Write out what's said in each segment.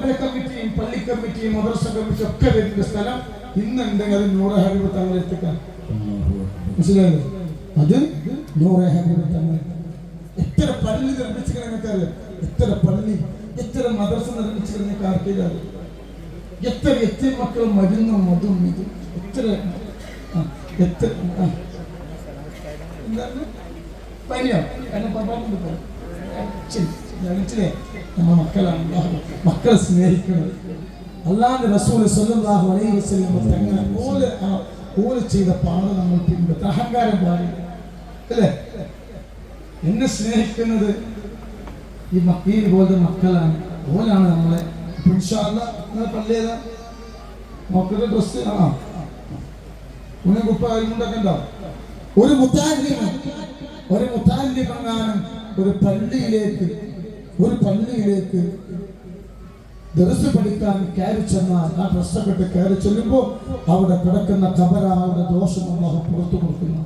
അമ്പല കമ്മിറ്റിയും പള്ളി കമ്മിറ്റിയും മദ്രസ കമ്മിറ്റിയും ഒക്കെ വരുന്ന സ്ഥലം ഇന്നുണ്ടെങ്കിൽ അത് നൂറ ഹബീബ് തങ്ങൾ എത്തിക്കാം. അത് എത്ര പള്ളി നിർമ്മിച്ചു നിങ്ങൾക്ക് എത്ര പള്ളി എത്ര മദ്രസ നിർമ്മിച്ചു കഴിഞ്ഞാൽ ആർക്കില്ല എത്ര എത്ര മക്കൾ മരുന്നും മതും ഇതും. എത്ര എത്ര. എന്താണ്? പനിയോ? കാരണം പപ്പാണ്ട് മക്കളാണ് അല്ലാഹു മക്കളെ സ്നേഹിക്കുന്നത്. അള്ളാഹുന്റെ റസൂൽ സല്ലല്ലാഹു അലൈഹി വസല്ലം തങ്ങൾ ഓൽ ഓൽ ചെയ്ത പാത നമ്മൾ അഹങ്കാരം പാടില്ല. അല്ലേ? എന്നെ സ്നേഹിക്കുന്നത് ഈ മക്കീൽ പോലത്തെ മക്കളാണ്. ഓലാണ് നമ്മളെ. ഇപ്പൊ ഇൻഷാ അല്ലാ നിങ്ങളെ പള്ളി ഏതാ? മക്കളുടെ ഡ്രസ് ആ. ഉണ കുപ്പ കൊണ്ടൊക്കെ ഒരു മുത്താലിമാണ് ഒരു മുത്താലിമെങ്ങാനും ഒരു പള്ളിയിലേക്ക് ഒരു പള്ളിയിലേക്ക് ദർസ് പഠിക്കാൻ കയറി ചെന്നാൽ ആ ഡ്രസ്സൊക്കെ കയറി ചെല്ലുമ്പോൾ അവിടെ കിടക്കുന്ന കബറാവുടെ ദോഷം അള്ളാഹു പുറത്തു കൊടുക്കുന്നു.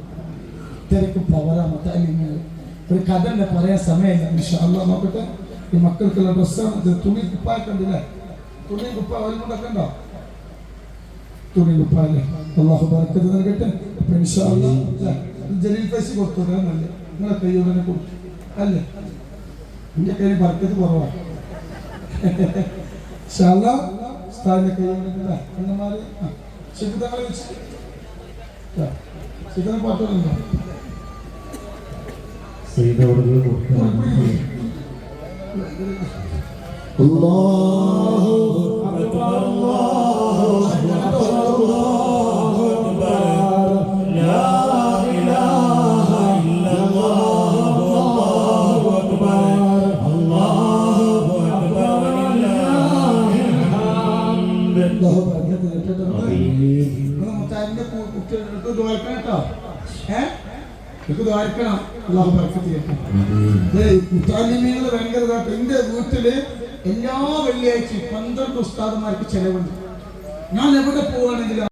തിരക്ക് പവര മുത്താലിങ്ങൾ. ഒരു കഥ പറയാൻ സമയമില്ല അല്ലാഹ് നോക്കട്ടെ. ഈ മക്കൾക്കുള്ള ഡ്രസ്സാണ് ഇത്. തുണി കുപ്പായ കണ്ടില്ലേ? തുണി കുപ്പ ഉണ്ടോ തുണി കുപ്പായല്ലേ അള്ളാഹു ബർക്കത്ത് നൽകട്ടെ. ഇതാ, ഇത് ജലീൽ പൈസ കൊടുത്തു നല്ല നിങ്ങളെ കൈയോടെ കൊടുത്തു. അല്ലേ? എന്റെ കയ്യിൽ ബർക്കത്ത് കുറവാണ് ശാല സ്ഥാന കൈയോടെ അണ്ണന്മാര് ശിഖിതങ്ങളെ വെച്ച്. ശിഖിതം പാട്ടുകളുണ്ടോ ചെയ്തവർക്ക് എന്റെ വീട്ടിൽ എല്ലാ വെള്ളിയാഴ്ചയും പന്ത്രണ്ട് ഉസ്താദന്മാർക്ക് ചെലവുണ്ട്. ഞാൻ എവിടെ പോവാണെങ്കിലും